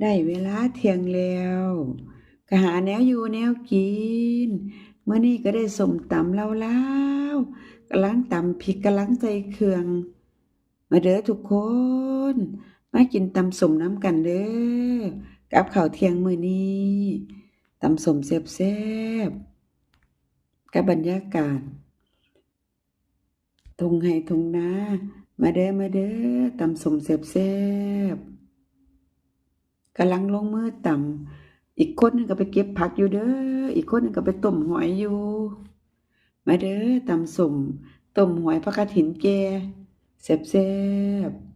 ได้เวลาเที่ยงแล้วก็หาแนวอยู่แนวกิน เมื้อนี้ก็ได้สมตำเลาวๆกำลังตำพริกกำลังใส่เครื่อง มาเด้อทุกคน มากินตำสมน้ำกันเด้อ กับข้าวเที่ยงมื้อนี้ตำสมแซ่บๆกับบรรยากาศทงไร่ทุ่งนามาเด้อมาเด้อตำสมแซ่บๆ กำลังลงมือต่ำอีกคนหนึงก็ไปเก็บผักอยู่เด้ออีกคนหนึงก็ไปต้มหอยอยู่มาเด้อตำสมต้มหอยผักกฐินแก่แซ่บๆ